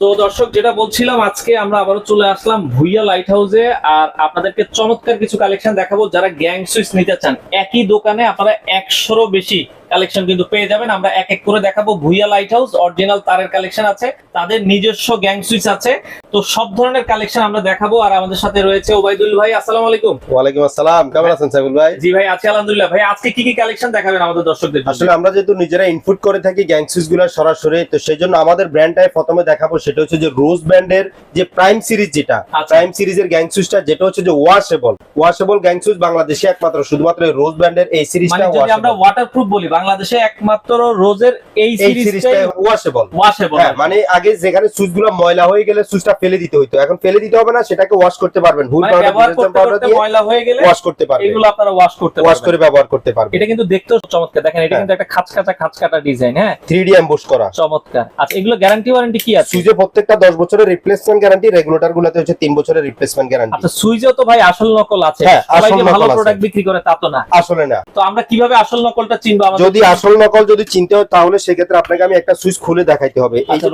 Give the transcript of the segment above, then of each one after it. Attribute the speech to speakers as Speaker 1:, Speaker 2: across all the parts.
Speaker 1: তো দর্শক, যেটা বলছিলাম, আজকে আমরা আবারও চলে আসলাম ভুইয়া লাইট হাউসে আর আপনাদেরকে চমৎকার কিছু কালেকশন দেখাবো যারা গ্যাং সুইচ নিতে চান। একই দোকানে আপনারা একশোরও বেশি কালেকশন কিন্তু পেয়ে যাবেন। আমরা এক এক করে দেখাবো। ভুইয়া লাইট হাউস অরিজিনাল তারের কালেকশন আছে তাদের নিজস্ব গ্যাং সুইচ আছে। তো সব ধরনের কালেকশন আমরা দেখাবো। আর আমাদের সাথে রয়েছে ওবাইদুল ভাই আসসালামু আলাইকুম।
Speaker 2: ওয়ালাইকুম আসসালাম কেমন আছেন সাইবুল ভাই?
Speaker 1: জি ভাই আছি আলহামদুলিল্লাহ। ভাই আজকে কি কি কালেকশন দেখাবেন আমাদের দর্শকদের
Speaker 2: আসলে আমরা যেহেতু নিজেরা ইনপুট করে থাকি গ্যাংসুইচগুলো সরাসরি তো সেই জন্য আমাদের ব্র্যান্ডটাই প্রথমে দেখাবো। সেটা হচ্ছে যে রোজ ব্র্যান্ডের যে প্রাইম সিরিজ যেটা। প্রাইম সিরিজের গ্যাংসুইচটা যেটা হচ্ছে যে ওয়াশেবল ওয়াশেবল গ্যাং সুইচ বাংলাদেশে একমাত্র শুধুমাত্র রোজ ব্র্যান্ডের এই সিরিজটা
Speaker 1: মানে যদি আমরা ওয়াটারপ্রুফ বলি বাংলাদেশে একমাত্র রোজের এই
Speaker 2: এই
Speaker 1: সিরিজটাই
Speaker 2: ওয়াশেবল
Speaker 1: ওয়াশেবল
Speaker 2: হ্যাঁ মানে আগে যেখানে সুইচগুলো ময়লা হয়ে গেলে সুইচটা ফেলে দিতে হতো এখন ফেলে দিতে হবে না সেটাকে ওয়াশ করতে পারবেন। হুইল
Speaker 1: মানে ব্যবহার করতে
Speaker 2: পাউডার দিয়ে
Speaker 1: ময়লা হয়ে গেলে
Speaker 2: ওয়াশ করতে পারবেন।
Speaker 1: এগুলো আপনারা ওয়াশ করতে
Speaker 2: ওয়াশ করে ব্যবহার করতে পারবেন।
Speaker 1: এটা কিন্তু দেখতেও চমৎকার। দেখেন এটা
Speaker 2: হ্যাঁ।
Speaker 1: কিন্তু একটা খাঁচকাটা খাঁচকাটা ডিজাইন হ্যাঁ?
Speaker 2: 3D এমবোস করা।
Speaker 1: চমৎকার। আচ্ছা এগুলো গ্যারান্টি ওয়ারেন্টি কি আছে?
Speaker 2: সুইচে প্রত্যেকটা 10 বছরের রিপ্লেসমেন্ট গ্যারান্টি রেগুলেটর গুলোতে হচ্ছে 3 বছরের রিপ্লেসমেন্ট গ্যারান্টি
Speaker 1: আচ্ছা সুইজেও তো ভাই আসল নকল আছে।
Speaker 2: হ্যাঁ,
Speaker 1: সবাই যে ভালো প্রোডাক্ট বিক্রি করে তা তো না।
Speaker 2: আসলে না।
Speaker 1: তো আমরা কীভাবে আসল নকলটা চিনবো আমাদের
Speaker 2: যদি আসল নকল যদি চিনতে হয় তাহলে সেক্ষেত্রে আপনাকে আমি একটা সুইচ খুলে দেখাইতে হবে।
Speaker 1: আচ্ছা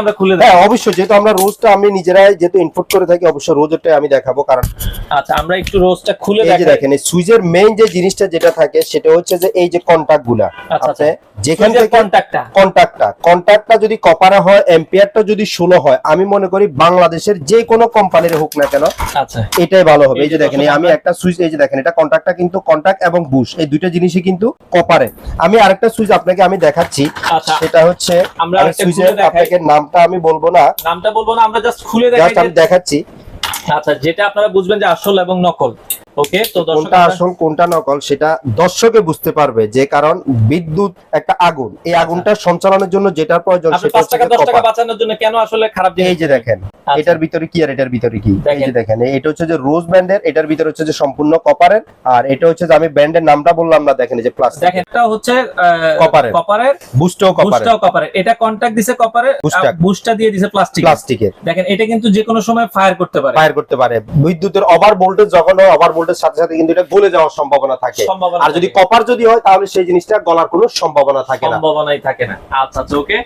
Speaker 1: আমরা খুলে
Speaker 2: হ্যাঁ অবশ্যই যেহেতু আমরা রোজটা আমি নিজেরাই যেহেতু ইনপুট করে থাকি অবশ্যই রোজেরটাই আমি দেখাবো কারণ
Speaker 1: আচ্ছা আমরা একটু রোজটা খুলে দেখাই।
Speaker 2: দেখেন এই সুইচের মেইন যে জিনিসটা যেটা থাকে সেটা হচ্ছে যে এই যে কন্টাক্টগুলা
Speaker 1: আচ্ছা,
Speaker 2: যেখান থেকে
Speaker 1: কন্টাক্টটা
Speaker 2: কন্টাক্টটা কন্টাক্টটা যদি কপারে হয় এম্পিয়ারটা যদি ষোলো হয় আমি মনে করি বাংলাদেশের যে কোনো কোম্পানির হোক না কেন
Speaker 1: আচ্ছা।
Speaker 2: এটাই ভালো হবে।
Speaker 1: এই যে
Speaker 2: দেখেন আমি একটা সুইচ এই যে দেখেন এটা কন্টাক্টটা কিন্তু কন্টাক্ট এবং বুশ এই দুইটা জিনিসই কিন্তু কপারে। আমি আরেকটা সুইচ আপনাকে আমি দেখাচ্ছি।
Speaker 1: আচ্ছা
Speaker 2: সেটা হচ্ছে
Speaker 1: আমরা
Speaker 2: সুইচের আপনাকে নামটা আমি বলব না।
Speaker 1: নামটা বলব না আমরা জাস্ট খুলে
Speaker 2: দেখাচ্ছি।
Speaker 1: আচ্ছা যেটা আপনারা বুঝবেন যে আসল এবং নকল। ওকে তো
Speaker 2: কোনটা আসল কোনটা নকল সেটা দর্শকে বুঝতে পারবে যে কারণ বিদ্যুৎ একটা আগুন। এই আগুনটা সঞ্চালনের জন্য যেটার প্রয়োজন সেটা হচ্ছে
Speaker 1: টাকা
Speaker 2: কপার
Speaker 1: বাঁচানোর জন্য কেন আসলে খারাপ
Speaker 2: এই যে দেখেন
Speaker 1: আচ্ছা।
Speaker 2: এটার ভিতরে কি আর এটার ভিতরে কি? এই যে দেখেন। এটা হচ্ছে যে রোজ ব্যান্ডের এটার ভিতরে হচ্ছে যে সম্পূর্ণ কপারের আর এটা হচ্ছে যে আমি ব্যান্ডের নামটা বললাম না দেখেন যে প্লাস্টিক
Speaker 1: দেখেন এটা হচ্ছে
Speaker 2: কপারের।
Speaker 1: কপারের
Speaker 2: বুস্টও কপারের
Speaker 1: বুস্টাও কপারের এটা কন্টাক্ট দিছে কপারের। বুস্টা দিয়ে দিছে প্লাস্টিক
Speaker 2: প্লাস্টিকের
Speaker 1: দেখেন এটা কিন্তু যে কোনো সময় ফায়ার করতে পারে।
Speaker 2: ফায়ার করতে পারে। বিদ্যুতের ওভার ভোল্টেজ যখন ওভার ভোল্টেজ সাথে সাথে কিন্তু এটা গলে যাওয়ার সম্ভাবনা থাকে।
Speaker 1: সম্ভাবনা
Speaker 2: আর যদি কপার যদি হয় তাহলে সেই জিনিসটা গলার কোনো সম্ভাবনা থাকে না।
Speaker 1: সম্ভাবনাই থাকে না। আচ্ছা আচ্ছা ওকে